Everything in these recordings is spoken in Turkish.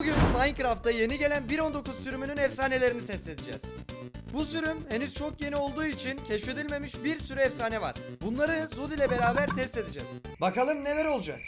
Bugün Minecraft'ta yeni gelen 1.19 sürümünün efsanelerini test edeceğiz. Bu sürüm henüz çok yeni olduğu için keşfedilmemiş bir sürü efsane var. Bunları Zod ile beraber test edeceğiz. Bakalım neler olacak.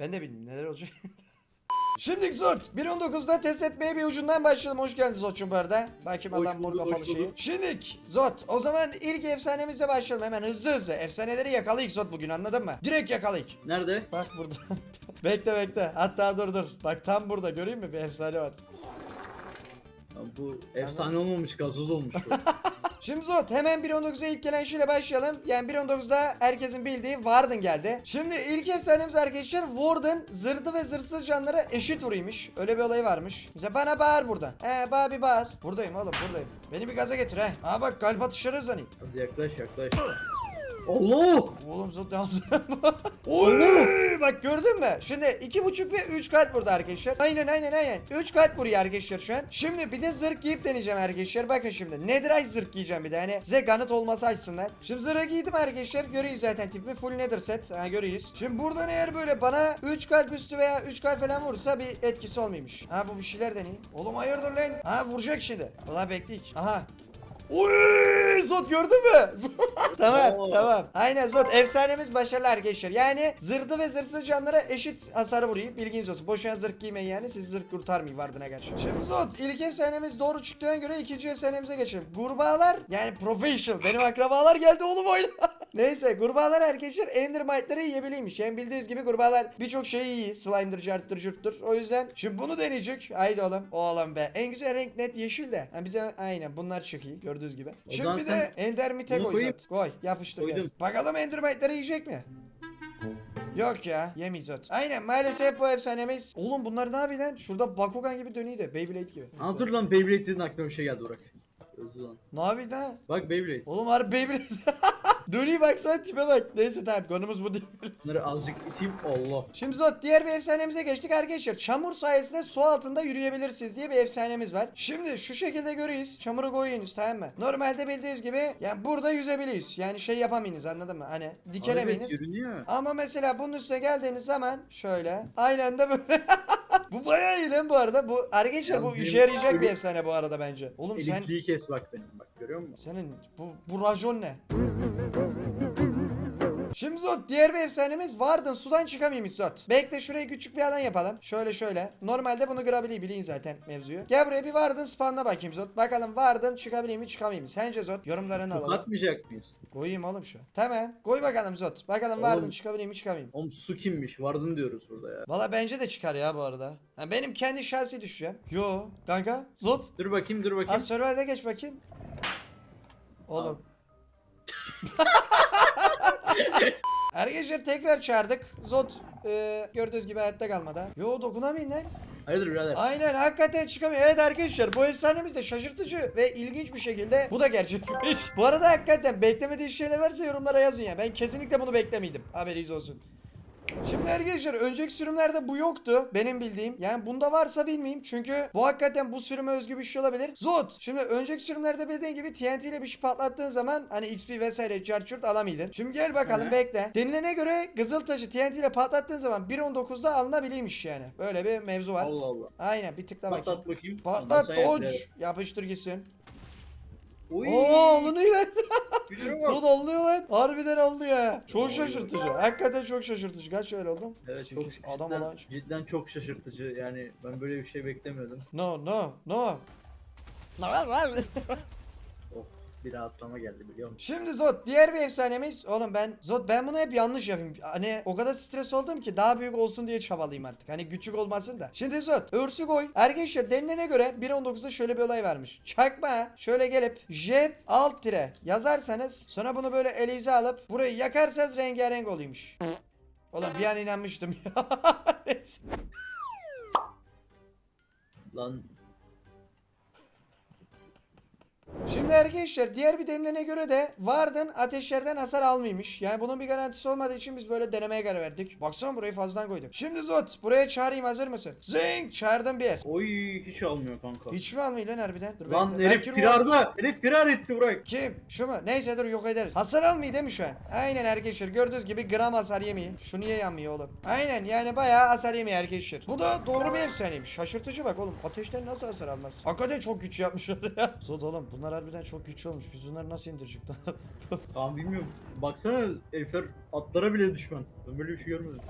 Ben de bilmiyorum neler olacak. Şimdi Zod 1.19'da test etmeye bir ucundan başlayalım. Hoş geldin Zod'cum bu arada. Bakayım Hoş adam mor bulduk, kafalı hoş şeyi. bulduk. Şimdi Zod o zaman ilk efsanemizle başlayalım. Hemen hızlı hızlı. Efsaneleri yakalayık Zod bugün anladın mı? Direkt yakalayık. Nerede? Bak burada. bekle bekle. Hatta dur dur. Bak tam burada göreyim mi? Bir efsane var. Ya bu efsane olmamış gazoz olmuş bu. Şimdi Zot hemen 1.19'a ilk gelen şeyle başlayalım. Yani 1.19'da herkesin bildiği Warden geldi. Şimdi ilk efsanemiz arkadaşlar Warden zırhlı ve zırhsız canlara eşit vuruymuş. Öyle bir olay varmış. Mesela bana bağır buradan. He bana bir bağır. Buradayım oğlum buradayım. Beni bir gaza getir he. Ha bak kalp atışları hızlanayım. Az yaklaş yaklaş. Allah! Oğlum Zot devam Oy bak gördün mü? Şimdi iki buçuk ve 3 kalp vurdu arkadaşlar. Aynen aynen aynen. 3 kalp vuruyor arkadaşlar şu an. Şimdi bir de zırh giyip deneyeceğim arkadaşlar. Bakın şimdi. Netherite zırh giyeceğim bir de. Hani size ganıt olması açısından. Şimdi zırhı giydim arkadaşlar. Görüyoruz zaten tipimi. Full nether set. Ha görüyoruz. Şimdi buradan eğer böyle bana 3 kalp üstü veya 3 kalp falan vurursa bir etkisi olmuyormuş. Ha bu bir şeyler deneyim. Oğlum hayırdır lan? Ha vuracak şimdi. Valla bekleyik. Aha. Oy Zot gördün mü? tamam Oo. tamam. Aynen Zot efsanemiz başarılı arkadaşlar. Yani zırhlı ve zırhsız canlara eşit hasar vuruyor. Bilginiz olsun. Boşuna zırh giymeyin yani. Siz zırh kurtarmayın vardına karşı. Şimdi Zot ilk efsanemiz doğru çıktığına göre ikinci efsanemize geçelim. Gurbağalar yani professional. Benim akrabalar geldi oğlum oyuna. Neyse kurbağalar arkadaşlar Endermite'ları yiyebiliymiş. Yani bildiğiniz gibi kurbağalar birçok şeyi iyi. Slime'dır, carttır, cırttır. O yüzden şimdi bunu deneyecek. Haydi oğlum. Oğlum be. En güzel renk net yeşil de. Yani bize aynen bunlar çok iyi. Gördüğünüz gibi. O şimdi bir de Endermite koy. koyayım. Koy. Yapıştır. Koydum. gelsin. Bakalım Endermite'ları yiyecek mi? Yok ya yemeyeceğiz. Aynen maalesef bu efsanemiz. Oğlum bunlar ne yapıyor lan? Şurada Bakugan gibi dönüyor de Beyblade gibi. Aa dur lan Beyblade dedin aklıma bir şey geldi Burak. Öldü lan. Ne yapıyor lan? Bak Beyblade. Oğlum harbi Beyblade. Dönüyor baksana tipe bak. Neyse tamam konumuz bu değil. Bunları azıcık iteyim Allah. Şimdi Zot diğer bir efsanemize geçtik arkadaşlar. Çamur sayesinde su altında yürüyebilirsiniz diye bir efsanemiz var. Şimdi şu şekilde görüyoruz. Çamuru koyuyorsunuz tamam mı? Normalde bildiğiniz gibi yani burada yüzebiliyoruz. Yani şey yapamayınız anladın mı? Hani. Görünüyor. Ama mesela bunun üstüne geldiğiniz zaman şöyle aynen de böyle. bu bayağı iyi lan bu arada. Bu arkadaşlar Ya bu işe yarayacak bir efsane bu arada bence. Oğlum sen Elektriği kes bak benim görüyor musun? senin bu, bu racon ne? Şimdi Zot diğer bir efsanemiz vardın sudan çıkamayayım Zot. Bekle şuraya küçük bir alan yapalım. Şöyle şöyle. Normalde bunu kırabiliyor bilin zaten mevzuyu. Gel buraya bir vardın spawnla bakayım Zot. Bakalım vardın çıkabiliyor mu çıkamayayım mı? Sence Zot? Yorumlarını Su alalım. atmayacak mıyız? Koyayım oğlum şu. Tamam. Koy bakalım Zot. Bakalım vardın Oğlum. çıkabiliyor mu çıkamayayım. Oğlum su kimmiş? Vardın diyoruz burada ya. Valla bence de çıkar ya bu arada. Ha, benim kendi şahsi düşeceğim. Yo kanka Zot. Dur bakayım dur bakayım. Az geç bakayım. Oğlum. Arkadaşlar tekrar çağırdık. Zot e, gördüğünüz gibi hayatta kalmadı. ha. Yo dokunamayın lan. Hayırdır birader? Aynen hakikaten çıkamıyor. Evet arkadaşlar bu efsanemiz de şaşırtıcı ve ilginç bir şekilde bu da gerçekmiş. bu arada hakikaten beklemediğiniz şeyler varsa yorumlara yazın ya. Ben kesinlikle bunu beklemiydim. Haberiniz olsun. Şimdi arkadaşlar önceki sürümlerde bu yoktu benim bildiğim. Yani bunda varsa bilmeyeyim çünkü bu hakikaten bu sürüme özgü bir şey olabilir. Zod. Şimdi önceki sürümlerde bildiğin gibi TNT ile bir şey patlattığın zaman hani XP vesaire çarçurt alamaydın. Şimdi gel bakalım Hı. bekle. Denilene göre Kızıl taşı TNT ile patlattığın zaman 1.19'da alınabiliyormuş yani. Böyle bir mevzu var. Allah Allah. Aynen bir tıkla bakayım. Patlat bakayım. Patlat Ondan sonra yap Yapıştır gitsin. Oy. Oo alınıyor lan. Zod alınıyor lan. Harbiden alınıyor ya. Çok şaşırtıcı. Hakikaten çok şaşırtıcı. Kaç şöyle oldum? Evet Çünkü çok adam cidden, olan- cidden çok şaşırtıcı yani ben böyle bir şey beklemiyordum. No no no. Of bir rahatlama geldi biliyor musun? Şimdi Zod diğer bir efsanemiz. Oğlum ben Zod ben bunu hep yanlış yapayım. Hani o kadar stres oldum ki daha büyük olsun diye çabalayayım artık. Hani küçük olmasın da. Şimdi Zod örsü koy. Arkadaşlar denilene göre 1.19'da şöyle bir olay varmış. Çakma şöyle gelip jet alt tire yazarsanız sonra bunu böyle elize alıp burayı yakarsanız rengarenk oluyormuş. Oğlum bir an inanmıştım ya. Lan Şimdi arkadaşlar diğer bir demlene göre de Warden ateşlerden hasar almıyormuş. Yani bunun bir garantisi olmadığı için biz böyle denemeye karar verdik. Baksana burayı fazladan koyduk. Şimdi Zot buraya çağırayım hazır mısın? Zing çağırdım bir. Oy hiç almıyor kanka. Hiç mi almıyor lan harbiden? Dur Lan herif firarda. Herif firar etti Burak. Kim? Şu mu? Neyse dur yok ederiz. Hasar almıyor değil mi şu an? Aynen arkadaşlar gördüğünüz gibi gram hasar yemiyor. Şu niye yanmıyor oğlum? Aynen yani bayağı hasar yemiyor arkadaşlar. Bu da doğru bir efsaneymiş. Şaşırtıcı bak oğlum. Ateşten nasıl hasar almaz? Hakikaten çok güç yapmışlar ya. Zod oğlum bunlar harbiden çok güçlü olmuş. Biz bunları nasıl indirecek lan? Tamam bilmiyorum. Baksana herifler atlara bile düşman. Ben böyle bir şey görmedim.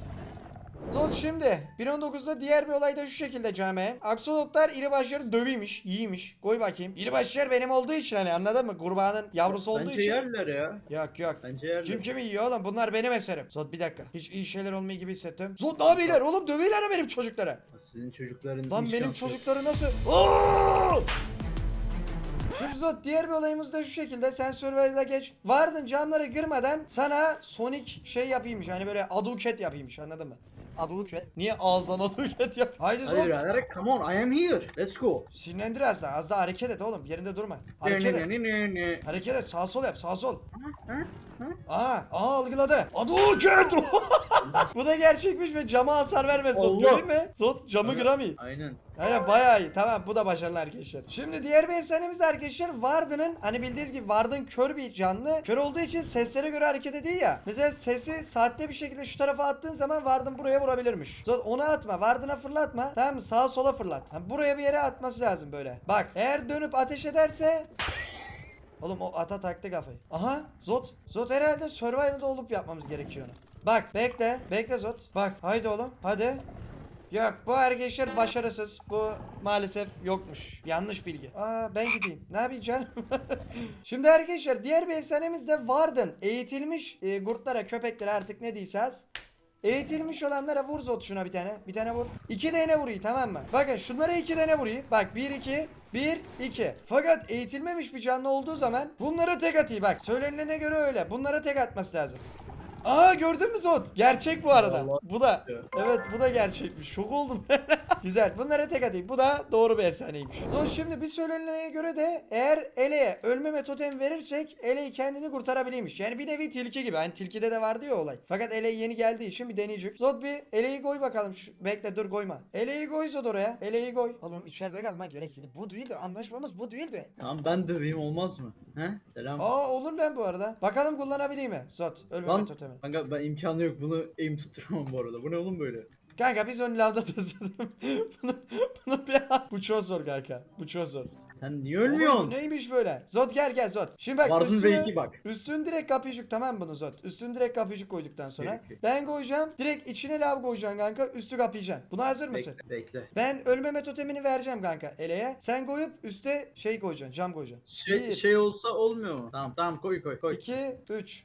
Zod şimdi 1.19'da diğer bir olay da şu şekilde camiye. Aksolotlar iri başları dövüymiş, yiymiş. Koy bakayım. İri başlar benim olduğu için hani anladın mı? Kurbanın yavrusu olduğu Bence için. yerler ya. Yok yok. Bence yerler. Kim kimi yiyor oğlum? Bunlar benim eserim. Zod bir dakika. Hiç iyi şeyler olmuyor gibi hissettim. Zod ne yapıyorlar oğlum? Dövüyorlar ha benim çocuklara. Sizin çocukların Lan hiç benim şansı yok. çocukları nasıl? Oo! Şimdi diğer bir olayımız da şu şekilde sen survival'a geç. Vardın camları kırmadan sana Sonic şey yapayımmış hani böyle aduket yapayımmış anladın mı? Aduket. Niye ağızdan aduket yap? Haydi Hadi Zod. birader come on I am here. Let's go. Sinirlendir az daha. Az daha hareket et oğlum. Yerinde durma. Hareket et. Ne ne ne. Hareket et. Sağ sol yap. Sağ sol. Ha? Ha? Aa, aa algıladı. Aduket. Bu da gerçekmiş ve cama hasar vermez. Allah. görün mü? Zod camı kıramıyor. Aynen. Aynen bayağı iyi. Tamam bu da başarılı arkadaşlar. Şimdi diğer bir efsanemiz de arkadaşlar Vardın'ın hani bildiğiniz gibi Vardın kör bir canlı. Kör olduğu için seslere göre hareket ediyor ya. Mesela sesi saatte bir şekilde şu tarafa attığın zaman Vardın buraya vurabilirmiş. Zaten ona atma. Vardın'a fırlatma. Tamam mı? Sağa sola fırlat. Yani buraya bir yere atması lazım böyle. Bak eğer dönüp ateş ederse Oğlum o ata taktı kafayı. Aha Zot. Zot herhalde survival'da olup yapmamız gerekiyor onu. Bak bekle. Bekle Zot. Bak haydi oğlum. Hadi. Yok bu arkadaşlar başarısız. Bu maalesef yokmuş. Yanlış bilgi. Aa ben gideyim. Ne yapayım canım? Şimdi arkadaşlar diğer bir efsanemiz de Warden. Eğitilmiş e, kurtlara, köpeklere artık ne diyseniz. Eğitilmiş olanlara vur Zot şuna bir tane. Bir tane vur. İki tane vuruyor tamam mı? Bakın şunlara iki tane vuruyor. Bak bir iki. Bir, iki. Fakat eğitilmemiş bir canlı olduğu zaman bunlara tek atıyor. Bak söylenilene göre öyle. Bunlara tek atması lazım. Aa gördün mü Zot? Gerçek bu arada. Vallahi. Bu da. Ya. Evet bu da gerçekmiş. Şok oldum. Güzel. Bunlara tek atayım. Bu da doğru bir efsaneymiş. Zot şimdi bir söylenene göre de eğer Ele'ye ölmeme totem verirsek Ele'yi kendini kurtarabiliyormuş. Yani bir nevi tilki gibi. Hani tilkide de vardı ya olay. Fakat Ele yeni geldiği için bir deneyecek. Zot bir Ele'yi koy bakalım. Şu, bekle dur koyma. Ele'yi koy Zot oraya. Ele'yi koy. Oğlum içeride kalmak gerekli. Bu değildi. Anlaşmamız bu değildi. Tamam ben döveyim olmaz mı? He? Selam. Aa olur lan bu arada. Bakalım kullanabiliyor mi? Zot ölmeme Lan totemi. Kanka ben imkanı yok bunu aim tutturamam bu arada. Bu ne oğlum böyle? Kanka biz onu lavda taşıdım. bunu, bunu bir Bu çok zor kanka. Bu çok zor. Sen niye Oğlum ölmüyorsun? bu neymiş böyle? Zot gel gel Zot. Şimdi bak Vardın üstüne, belki bak. üstün direkt kapıcık tamam mı bunu Zot? Üstün direkt kapıcık koyduktan sonra. Peki. Ben koyacağım. Direkt içine lav koyacaksın kanka. Üstü kapayacaksın. Buna hazır mısın? Bekle bekle. Ben ölmeme totemini vereceğim kanka eleye. Sen koyup üste şey koyacaksın. Cam koyacaksın. Şey, Bir, şey olsa olmuyor mu? Tamam tamam koy koy koy. 2, 3.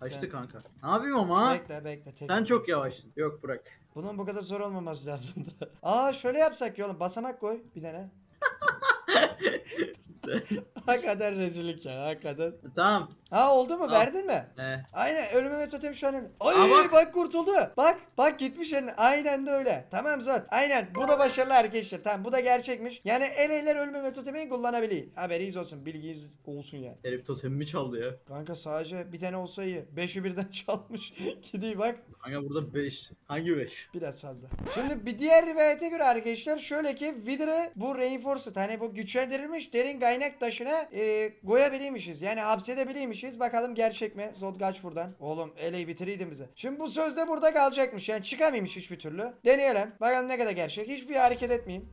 Kaçtı Sen- kanka. Ne yapayım ama? Bekle bekle. Tek Sen çok yavaşsın. Yok bırak. Bunun bu kadar zor olmaması lazımdı. Aa şöyle yapsak ya oğlum. Basamak koy bir tane. Sen- Hakikaten rezillik ya hakikaten. tamam. Ha oldu mu? Al. Verdin mi? He. Aynen ölmeme totemi şu an elimde. Ay Aa, bak. bak. kurtuldu. Bak bak gitmiş eline. Aynen de öyle. Tamam zat. Aynen bu da başarılı arkadaşlar. Tamam bu da gerçekmiş. Yani eleyler ölmeme totemini kullanabiliyor. Haberiniz olsun. Bilginiz olsun yani. Herif totemimi çaldı ya. Kanka sadece bir tane olsa iyi. Beşi birden çalmış. Gidiyor bak. Kanka burada 5. Hangi 5? Biraz fazla. Şimdi bir diğer rivayete göre arkadaşlar şöyle ki Wither'ı bu Reinforced hani bu güçlendirilmiş derin kaynak taşına e, koyabiliyormuşuz. Yani hapsedebiliyormuşuz. Bakalım gerçek mi? Zod kaç buradan. Oğlum eleyi bitiriydin bize. Şimdi bu sözde burada kalacakmış. Yani çıkamaymış hiçbir türlü. Deneyelim. Bakalım ne kadar gerçek. Hiçbir hareket etmeyeyim.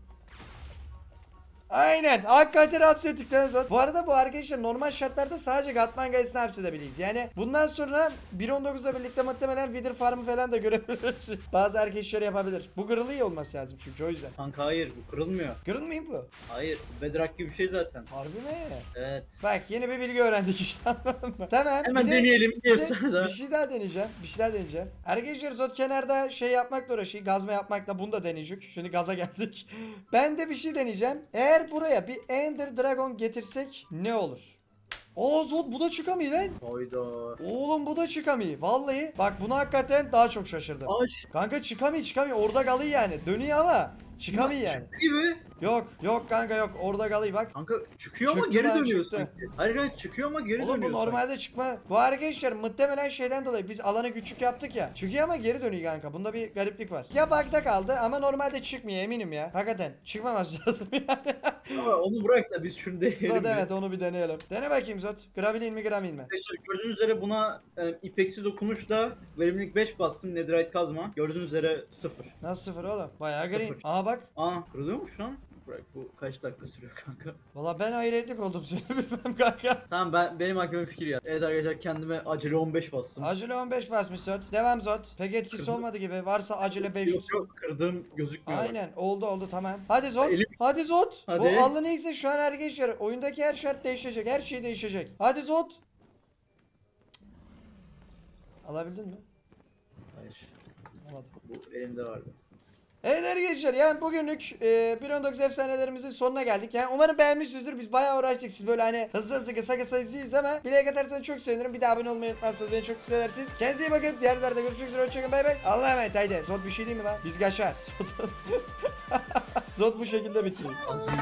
Aynen. Hakikaten hapsettikten sonra. Bu arada bu arkadaşlar normal şartlarda sadece Gatman Gayesini hapsedebiliriz. Yani bundan sonra 1.19'la birlikte muhtemelen Wither Farm'ı falan da görebiliriz. Bazı arkadaşlar yapabilir. Bu kırılı iyi olması lazım çünkü o yüzden. Kanka hayır bu kırılmıyor. Kırılmayayım bu. Hayır. Bedrock gibi bir şey zaten. Harbi mi? Evet. Bak yeni bir bilgi öğrendik işte anladın mı? Tamam. Hemen bir de- deneyelim bir de sana. Bir şey daha deneyeceğim. Bir şey daha deneyeceğim. Arkadaşlar Zot kenarda şey yapmakla uğraşıyor. Gazma yapmakla bunu da deneyecek. Şimdi gaza geldik. Ben de bir şey deneyeceğim. Eğer buraya bir Ender Dragon getirsek ne olur? Oo Zot bu da çıkamıyor lan. Hayda. Oğlum bu da çıkamıyor. Vallahi bak buna hakikaten daha çok şaşırdım. Aş. Kanka çıkamıyor çıkamıyor. Orada kalıyor yani. Dönüyor ama çıkamıyor yani. Gibi. Yok yok kanka yok orada kalayım bak. Kanka çıkıyor ama Çıktı geri lan, dönüyor çıktı. sanki. Hayır hayır çıkıyor ama geri Oğlum dönüyor bu sanki. normalde çıkma. Bu arkadaşlar muhtemelen şeyden dolayı biz alanı küçük yaptık ya. Çıkıyor ama geri dönüyor kanka. Bunda bir gariplik var. Ya bug'da kaldı ama normalde çıkmıyor eminim ya. Hakikaten çıkmaması lazım yani. Ama onu bırak da biz şunu deneyelim. Zod bir. evet onu bir deneyelim. Dene bakayım Zod. Gravelin mi gravel mi? Arkadaşlar gördüğünüz üzere buna e, ipeksi dokunuşla verimlilik 5 bastım netherite kazma. Gördüğünüz üzere 0. Nasıl sıfır oğlum? Bayağı green. Sıfır. Aha bak. Aa kırılıyormuş lan. Bırak bu kaç dakika sürüyor kanka. Valla ben hayretlik oldum seni bilmem kanka. Tamam ben benim aklıma fikir ya. Evet arkadaşlar kendime acele 15 bastım. Acele 15 basmış Zod. Devam Zod. Pek etkisi Kızım. olmadı gibi. Varsa acele 500. Yok yok kırdığım gözükmüyor. bak. Aynen oldu oldu tamam. Hadi Zod. Elim- Hadi Zod. Hadi. Bu allı neyse şu an arkadaşlar oyundaki her şart değişecek. Her şey değişecek. Hadi Zod. Alabildin mi? Hayır. Alamadım. Bu elimde vardı. Evet arkadaşlar yani bugünlük e, 1.19 efsanelerimizin sonuna geldik. Yani umarım beğenmişsinizdir. Biz bayağı uğraştık. Siz böyle hani hızlı hızlı kısa kısa izleyiz ama like atarsanız çok sevinirim. Bir daha abone olmayı unutmazsanız beni çok seversiniz. Kendinize iyi bakın. Diğer videolarda görüşmek üzere. Hoşçakalın. Bay bay. Allah'a emanet. Haydi. Zot bir şey değil mi lan? Biz kaçar. Zot bu şekilde bitiriyor. Azim.